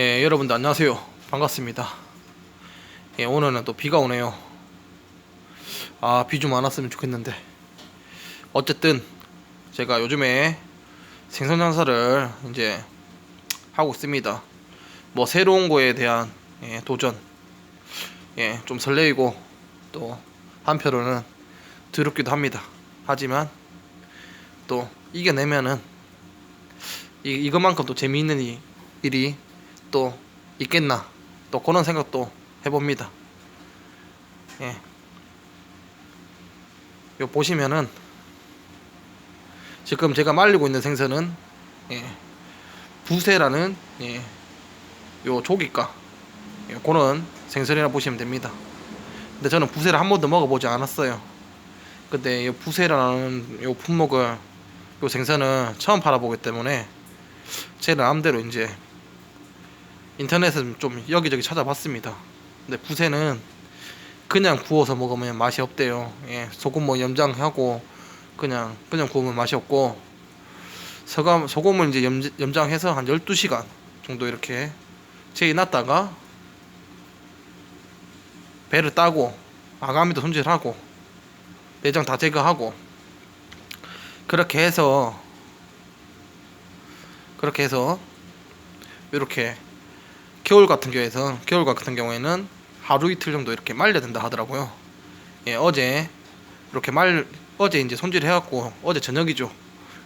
예, 여러분들 안녕하세요. 반갑습니다. 예, 오늘은 또 비가 오네요. 아, 비 좀 안 왔으면 좋겠는데. 어쨌든 제가 요즘에 생선 장사를 이제 하고 있습니다. 뭐 새로운 거에 대한 예, 도전. 예, 좀 설레이고 또 한편으로는 더럽기도 합니다. 하지만 또 이겨내면은 이, 이것만큼 또 재미있는 이, 일이 또 있겠나 또 그런 생각도 해봅니다. 예. 요 보시면은 지금 제가 말리고 있는 생선은 예. 부세라는 예. 요 조기가 예. 그런 생선이라 보시면 됩니다. 근데 저는 부세를 한 번도 먹어보지 않았어요. 근데 이 부세라는 요 품목을 요 생선을 처음 팔아보기 때문에 제 나름대로 이제 인터넷에 좀 여기저기 찾아봤습니다. 근데 부세는 그냥 구워서 먹으면 맛이 없대요. 예, 소금 뭐 염장하고 그냥 그냥 구우면 맛이 없고 소금 소금을 이제 염, 염장해서 한 12시간 정도 이렇게 제이 놨다가 배를 따고 아가미도 손질하고 내장 다 제거하고 그렇게 해서 그렇게 해서 이렇게 겨울 같은 경우에서 겨울 같은 경우에는 하루 이틀 정도 이렇게 말려야 된다 하더라고요. 예, 어제 이렇게 말 어제 이제 손질 해 갖고 어제 저녁이죠.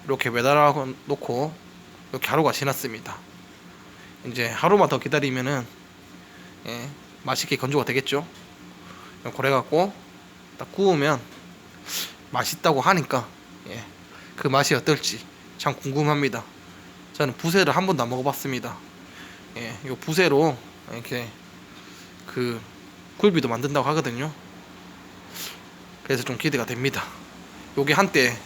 이렇게 매달아 놓고 이렇게 하루가 지났습니다. 이제 하루만 더 기다리면은 예, 맛있게 건조가 되겠죠. 그래 갖고 딱 구우면 맛있다고 하니까 예, 그 맛이 어떨지 참 궁금합니다. 저는 부세를 한 번도 안 먹어봤습니다. 예, 요 부세로 이렇게 그 굴비도 만든다고 하거든요. 그래서 좀 기대가 됩니다. 요게 한때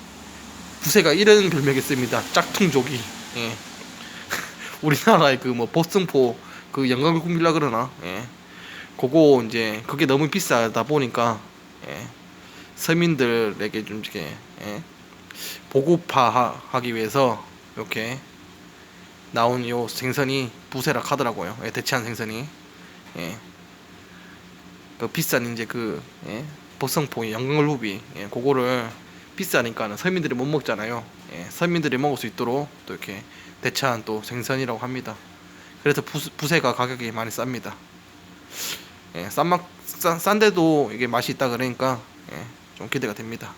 부세가 이런 별명이 있습니다. 짝퉁조기. 예. 우리나라의 그 뭐 보승포 그 영광국밀라 그러나. 예. 그거 이제 그게 너무 비싸다 보니까 예. 서민들에게 좀 이렇게 예. 보급화하기 위해서 이렇게 나온 요 생선이 부세라 하더라고요. 예, 대체한 생선이. 예. 그 비싼 이제 그 예, 보성포 영광루비 예, 그거를 비싸니까는 서민들이 못 먹잖아요. 예, 서민들이 먹을 수 있도록 또 이렇게 대체한 또 생선이라고 합니다. 그래서 부, 부세가 가격이 많이 쌉니다. 예, 싼맛 싼, 싼데도 이게 맛이 있다 그러니까 예, 좀 기대가 됩니다.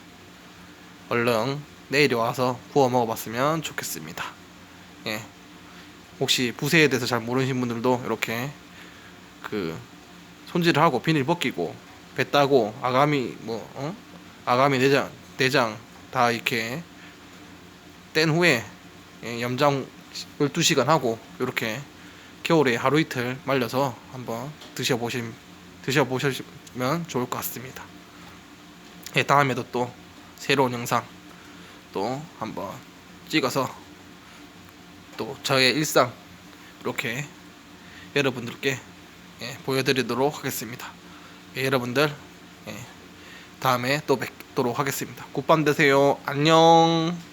얼른 내일이 와서 구워 먹어봤으면 좋겠습니다. 예. 혹시 부세에 대해서 잘 모르시는 분들도 이렇게 그 손질을 하고 비닐 벗기고 배 따고 아가미 뭐 어? 아가미 내장 내장 다 이렇게 뗀 후에 예, 염장 12시간 하고 이렇게 겨울에 하루 이틀 말려서 한번 드셔보심 드셔보시면 좋을 것 같습니다. 예, 다음에도 또 새로운 영상 또 한번 찍어서 또 저의 일상 이렇게 여러분들께 예, 보여드리도록 하겠습니다. 예, 여러분들 예, 다음에 또 뵙도록 하겠습니다. 굿밤 되세요. 안녕.